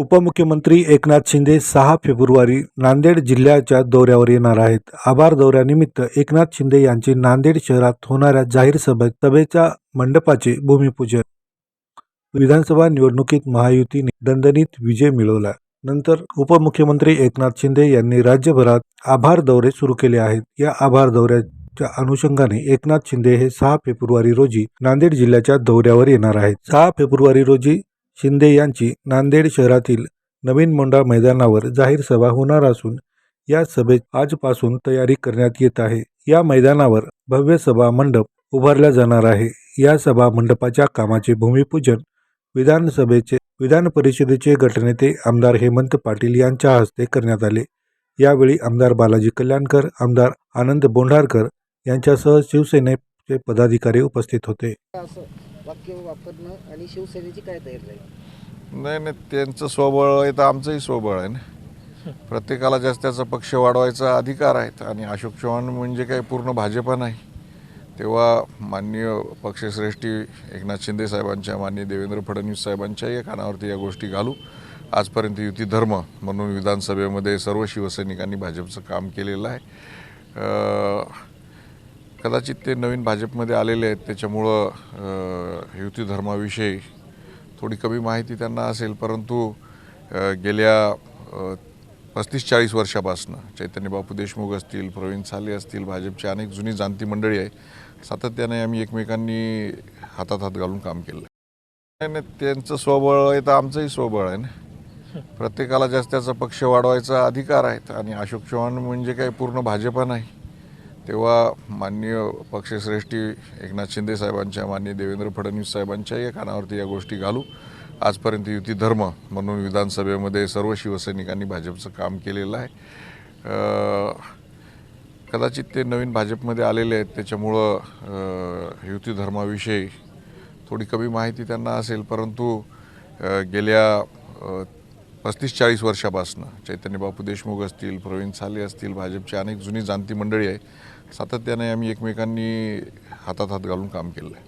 उपमुख्यमंत्री एकनाथ शिंदे सहा फेब्रुवारी नांदेड जिल्ह्याच्या दौऱ्यावर येणार आहेत. आभार दौऱ्यानिमित्त एकनाथ शिंदे यांचे नांदेड शहरात होणाऱ्या जाहीर सभेत सभेच्या मंडपाचे भूमिपूजन. विधानसभा निवडणुकीत महायुतीने दणदणीत विजय मिळवला. नंतर उपमुख्यमंत्री एकनाथ शिंदे यांनी राज्यभरात आभार दौरे सुरू केले आहेत. या आभार दौऱ्याच्या अनुषंगाने एकनाथ शिंदे हे सहा फेब्रुवारी रोजी नांदेड जिल्ह्याच्या दौऱ्यावर येणार आहेत. सहा फेब्रुवारी रोजी शिंदे यांची नांदेड शहरातील नवीन मोंडा मैदानावर जाहीर सभा होणार असून या सभेत आजपासून तयारी करण्यात येत आहे. या मैदानावर भव्य सभा मंडप उभारला जाणार आहे. या सभा मंडपाच्या कामाचे भूमिपूजन विधानसभेचे विधान परिषदेचे गटनेते आमदार हेमंत पाटील यांच्या हस्ते करण्यात आले. यावेळी आमदार बालाजी कल्याणकर आमदार आनंद बोंढारकर यांच्यासह शिवसेने शिवसेनेचे पदाधिकारी उपस्थित होते. असं वाक्य वापरणं आणि शिवसेनेची काय तयारी राहील नाही नाही त्यांचं स्वबळ आहे तर आमचंही स्वबळ आहे ना. प्रत्येकाला जास्त त्याचा पक्ष वाढवायचा अधिकार आहेत आणि अशोक चव्हाण म्हणजे काही पूर्ण भाजपा नाही. तेव्हा माननीय पक्षश्रेष्ठी एकनाथ शिंदे साहेबांच्या माननीय देवेंद्र फडणवीस साहेबांच्याही या कानावरती या गोष्टी घालू. आजपर्यंत युती धर्म म्हणून विधानसभेमध्ये सर्व शिवसैनिकांनी भाजपचं काम केलेलं आहे. कदाचित ते नवीन भाजपमध्ये आलेले आहेत त्याच्यामुळं युती धर्माविषयी थोडी कमी माहिती त्यांना असेल परंतु गेल्या पस्तीस चाळीस वर्षापासून चैतन्य बापू देशमुख असतील प्रवीण साले असतील भाजपची अनेक जुनी जाणती मंडळी आहे सातत्याने आम्ही एकमेकांनी हातात हात घालून काम केलं. नाही नाही त्यांचं स्वबळ आहे तर आमचंही स्वबळ आहे ना. प्रत्येकाला जास्त त्याचा पक्ष वाढवायचा अधिकार आहेत आणि अशोक चव्हाण म्हणजे काही पूर्ण भाजपा नाही. तेव्हा माननीय पक्षश्रेष्ठी एकनाथ शिंदे साहेबांच्या माननीय देवेंद्र फडणवीस साहेबांच्याही या कानावरती या गोष्टी घालू. आजपर्यंत युती धर्म म्हणून विधानसभेमध्ये सर्व शिवसैनिकांनी भाजपचं काम केलेलं आहे. कदाचित ते नवीन भाजपमध्ये आलेले आहेत त्याच्यामुळं युती धर्माविषयी थोडी कमी माहिती त्यांना असेल परंतु गेल्या पस्तीस चाळीस वर्षापासून चैतन्य बापू देशमुख असतील प्रवीण साले असतील भाजपची अनेक जुनी जाणती मंडळी आहे सातत्याने आम्ही एकमेकांनी हातात हात घालून काम केलं आहे